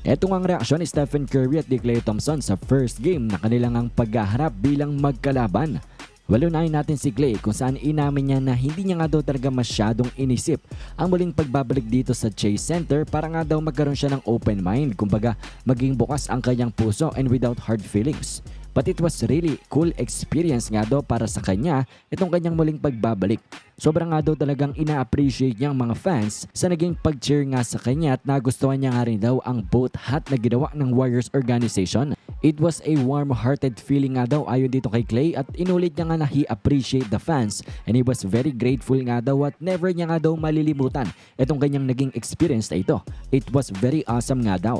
Ito ang reaksyon ni Stephen Curry at ni Klay Thompson sa first game na kanilang ang paghaharap bilang magkalaban. Walunayin natin si Clay kung saan inamin niya na hindi niya nga daw talaga masyadong inisip ang muling pagbabalik dito sa Chase Center para nga daw magkaroon siya ng open mind, kumbaga maging bukas ang kanyang puso and without hard feelings. But it was really cool experience nga daw para sa kanya itong kanyang muling pagbabalik. Sobrang nga daw talagang ina-appreciate niyang mga fans sa naging pag-cheer nga sa kanya at nagustuhan niya nga rin daw ang boat hat na ginawa ng Warriors organization. It was a warm-hearted feeling nga daw ayon dito kay Clay at inulit niya nga na he appreciate the fans and he was very grateful nga daw at never niya nga daw malilimutan itong kanyang naging experience na ito. It was very awesome nga daw.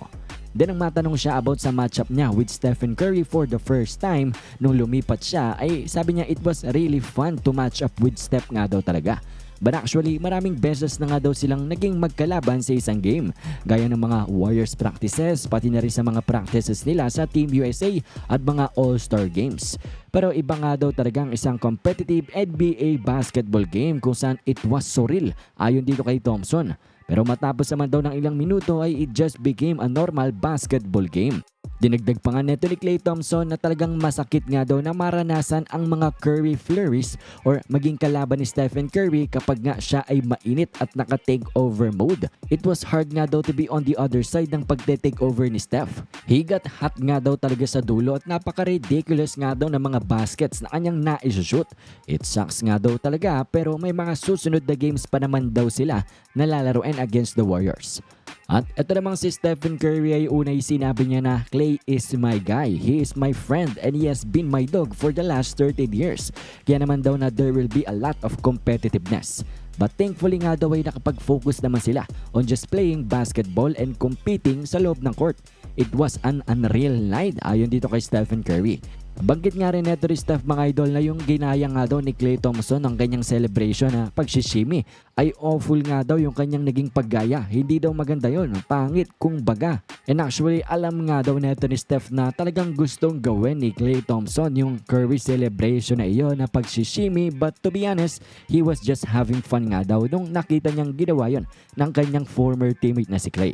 Then ang matanong siya about sa matchup niya with Stephen Curry for the first time nung lumipat siya ay sabi niya it was really fun to match up with Steph nga daw talaga. But actually, maraming beses na nga daw silang naging magkalaban sa isang game. Gaya ng mga Warriors practices, pati na rin sa mga practices nila sa Team USA at mga All-Star Games. Pero iba nga daw talagang isang competitive NBA basketball game kung saan it was surreal ayon dito kay Thompson. Pero matapos naman daw ng ilang minuto ay it just became a normal basketball game. Dinagdag pa nga neto ni Klay Thompson na talagang masakit nga daw na maranasan ang mga Curry flurries or maging kalaban ni Stephen Curry kapag nga siya ay mainit at naka-take over mode. It was hard nga daw to be on the other side ng pagte-take over ni Steph. He got hot nga daw talaga sa dulo at napaka-ridiculous nga daw ng mga baskets na kanyang na-shoot. It sucks nga daw talaga pero may mga susunod na games pa naman daw sila na lalaroin against the Warriors. At ito namang si Stephen Curry ay unay sinabi niya na Clay is my guy, he is my friend and he has been my dog for the last 13 years. Kaya naman daw na there will be a lot of competitiveness. But thankfully nga daw ay nakapag-focus naman sila on just playing basketball and competing sa loob ng court. It was an unreal night ayon dito kay Stephen Curry. Banggit nga rin neto Steph mga idol na yung ginaya nga daw ni Klay Thompson ang kanyang celebration na pagsishimi ay awful nga daw yung kanyang naging paggaya. Hindi daw maganda yon pangit kung baga. And actually alam nga daw neto ni Steph na talagang gustong gawin ni Klay Thompson yung Curry celebration na iyon na pagsishimi but to be honest, he was just having fun nga daw nung nakita niyang ginawa yon ng kanyang former teammate na si Klay.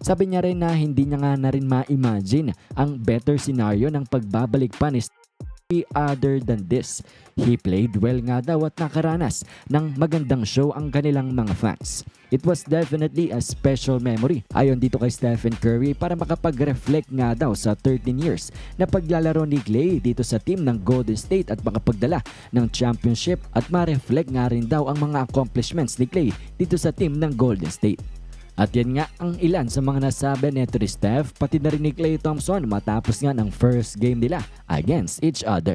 Sabi niya rin na hindi niya nga na rin ma-imagine ang better scenario ng pagbabalik pa ni other than this. He played well nga daw at nakaranas ng magandang show ang kanilang mga fans. It was definitely a special memory ayon dito kay Stephen Curry para makapag-reflect nga daw sa 13 years na paglalaro ni Clay dito sa team ng Golden State at makapagdala ng championship at ma-reflect nga rin daw ang mga accomplishments ni Clay dito sa team ng Golden State. At yan nga ang ilan sa mga nasabi ni Steph pati na rin ni Klay Thompson matapos nga ng first game nila against each other.